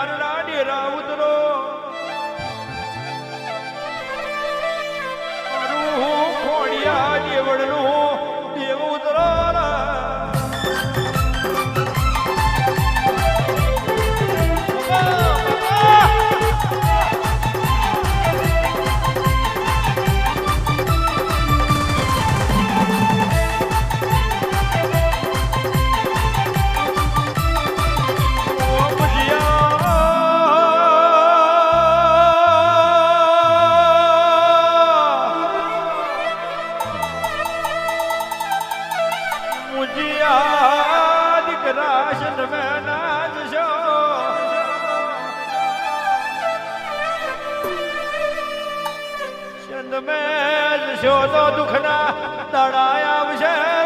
அருளாடி ராவுதோ તમે શોધો દુઃખના દાડા આવશે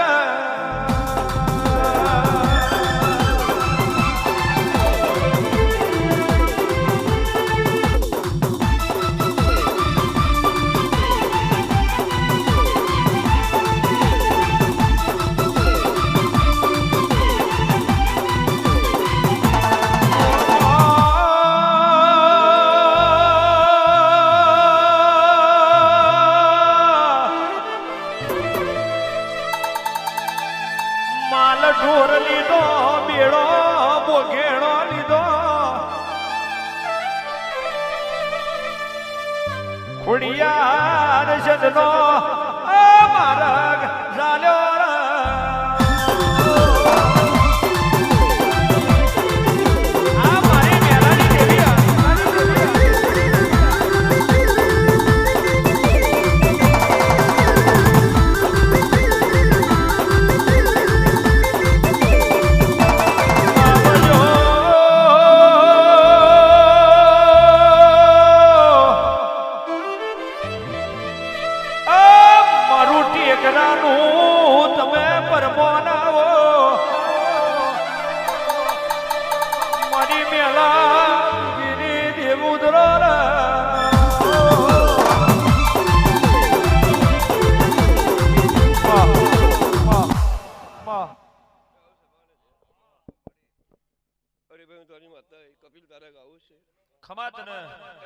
ભાઈ હું તારી માતા કપિલ તારા ગાવું છે. ખમા તને.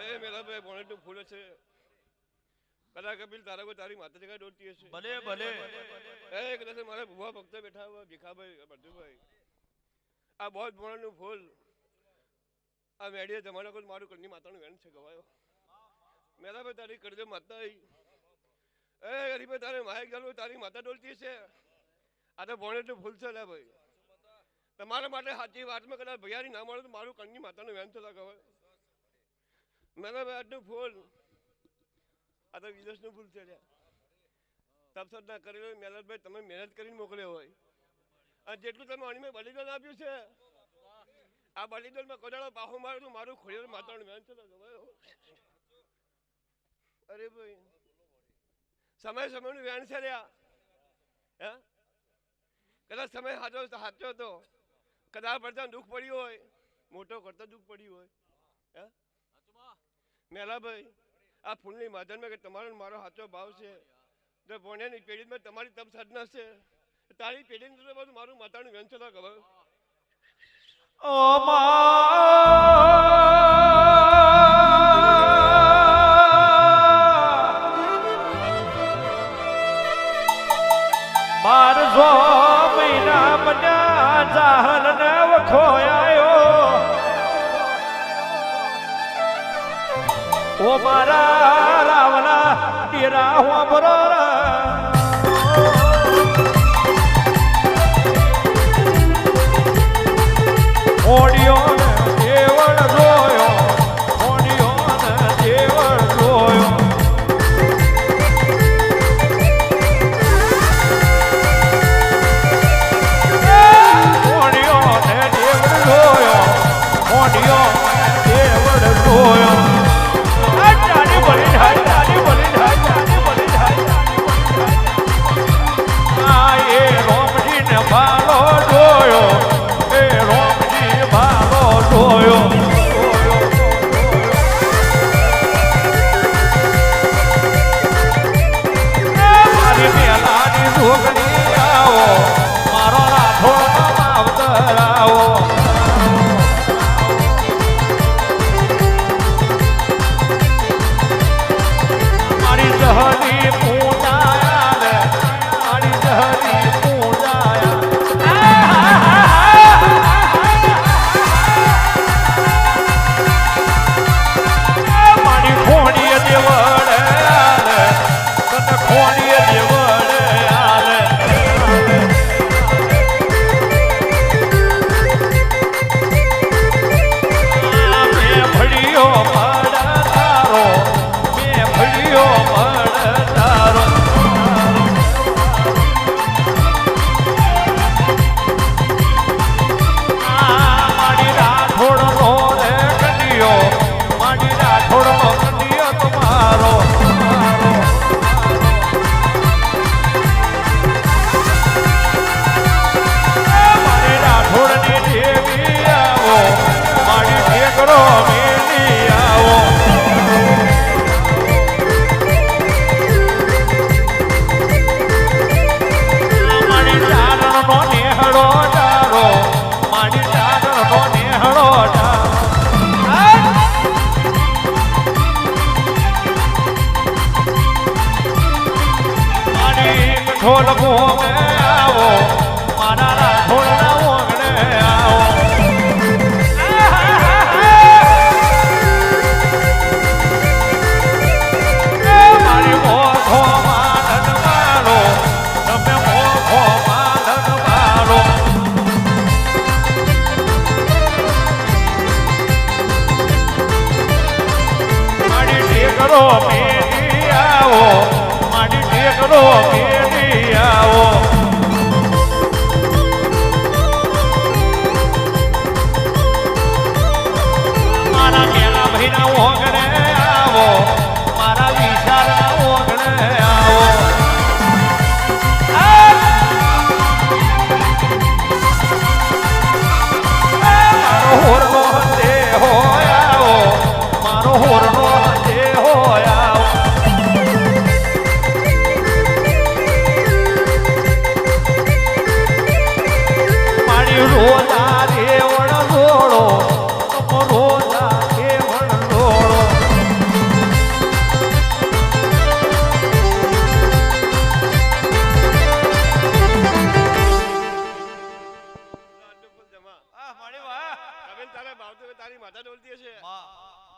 એ મેલા ભાઈ તું ફૂલ છે. કદા કપિલ તારા કોઈ તારી માતા જગ્યાએ દોડતી હશે. ભલે ભલે. એ કદાચ મારા ભુવા ભક્ત બેઠા હોય ભીખાભાઈ બધુભાઈ આ બહુ ફૂલ. આ મેડીએ કોઈ મારું કરની માતાનું વેણ છે ગવાયો. મેલા ભાઈ તારી કરજો માતા એ ગરીભાઈ તારે માયક જાણવું તારી માતા ડોલતી છે આ તો ભોણે તું ફૂલ છે લે ભાઈ. તમારા માટે સાચી વાતમાં કદાચ ભૈયારી ના મળે તો મારું કણની માતાનું વેન થતા ખબર. મેં આજનું ફૂલ આ તો વિદેશનું ફૂલ છે તપસદ ના કરેલો મેલતભાઈ તમે મહેનત કરીને મોકલ્યો હોય. અને જેટલું તમે અણીમાં બલિદાન આપ્યું છે, આ બલિદાનમાં કોદાળો બાહુ મારું તો મારું ખોડિયાર માતાનું વેન થતા ખબર. અરે ભાઈ, સમય સમયનું વેણ છે રહ્યા હે? કદાચ સમય સાચો સાચો હતો. કદાચ પડતા દુઃખ પડ્યું હોય, મોટો કરતા દુઃખ પડ્યું હોય. હે? મેલાભાઈ આ ફૂલની માધ્યમમાં કે તમારો મારો સાચો ભાવ છે. તો ભણ્યાની પેઢીમાં તમારી તપ સાધના છે. તારી પેઢીની અંદર બધું મારું માતાનું વ્યંગ છે ખબર. ઓ બાર મારા રાવલા ડેરા હોબરો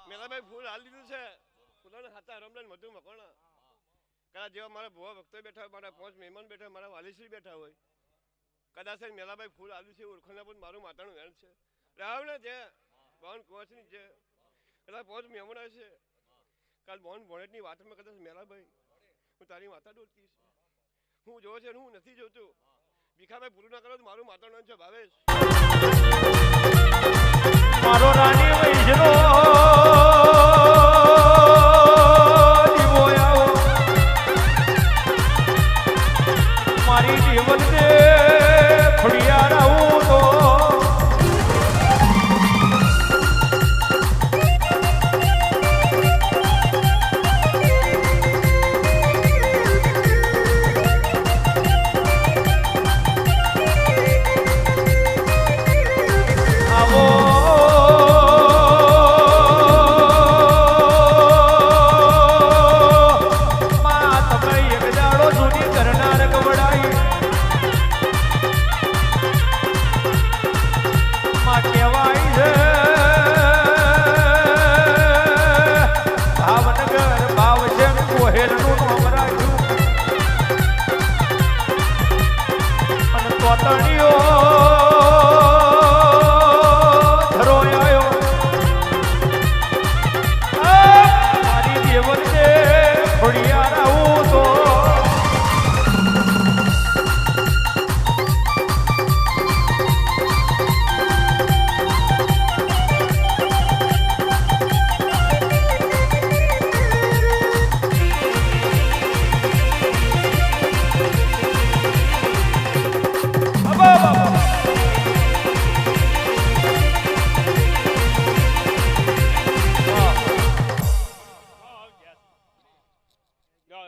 મેલાભાઈ ફૂલ હાલ દીધું છે. ફૂલોને હતા રમલાને મધુ મકોણા. કદાચ જેવા મારા ભુવા ભક્તો બેઠા હોય, મારા પાંચ મહેમાન બેઠા મારા વાલીશ્રી બેઠા હોય, કદાચ મેલાભાઈ ફૂલ આલ્યું છે, ઓળખાણના પણ મારું માતાનું વેણ છે. રાવ છે ભવન બોન છે કદાચ પાંચ મહેમાન છે, કાલ ભવન ભોણેટની વાતમાં કદાચ મેલાભાઈ હું તારી માતા દોડતી હું જોઉં છે હું નથી જોતું. ભીખાભાઈ પૂરું ના કરો તો મારું માતાનું છે ભાવેશ. મારો રાણી વૈષ્ણો મારી જીવન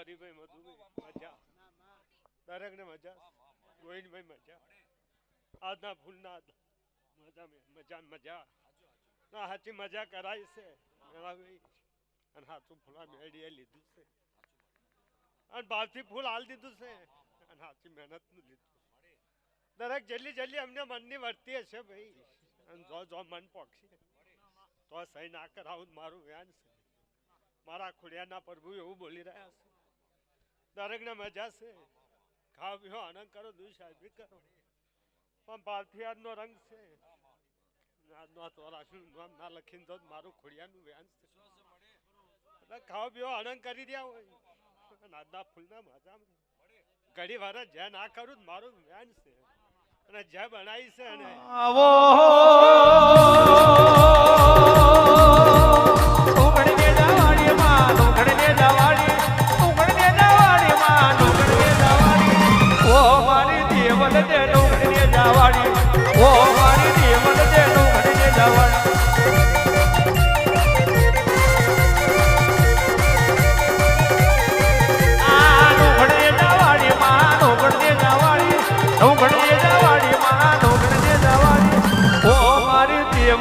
હરીભાઈ મધુભાઈ, મજા. દરેકને મજા. ગોવિંદભાઈ મજા. આજના ફૂલના મજા મજા મજા. ના સાચી મજા કરાય છે. મેળાભાઈ અને સાચું ફૂલા મેળીએ લીધું છે. અને બહારથી ફૂલ હાલ દીધું છે. અને સાચી મહેનતનું લીધું દરેક જેટલી જેટલી અમને મનની વર્તી હશે ભાઈ. અને જો જો મન પોક્ષે તો સહી ના કરાવું મારું વ્યાન છે. મારા ખુડિયાના પ્રભુ એવું બોલી રહ્યા છે. દરેકને મજા છે. ખાવ પીવો આનંદ કરો દુશાબી કરો. પણ પાર્થિયારનો રંગ છે. આજનો ચોરાશીનું નામ ના લખીને મારું ખોડિયાનું વ્યાન છે. એટલે પીવો આનંદ કરી રહ્યા હોય. આજના ફૂલના મજા ઘડી વાર જ્યાં ના કરું મારું વ્યાન છે. અને જ્યાં બનાવી છે અને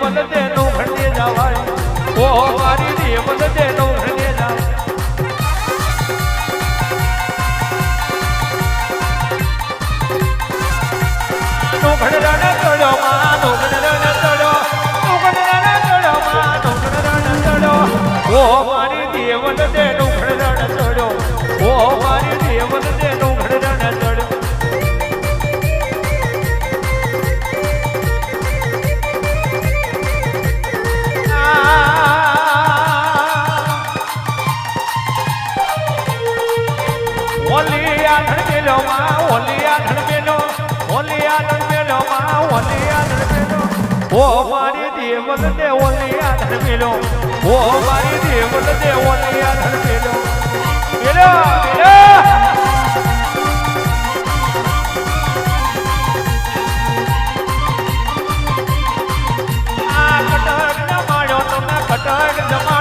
મારી દેવલ દે જવાય ઓ મારી ઓલી આધણમાં મેલો ઓલી આધણ મેલો માં ઓ મારી દેવલ દે ઓલી આધણ મેલો ઓ મારી દેવલ દે તમે કટક જમાડ્યો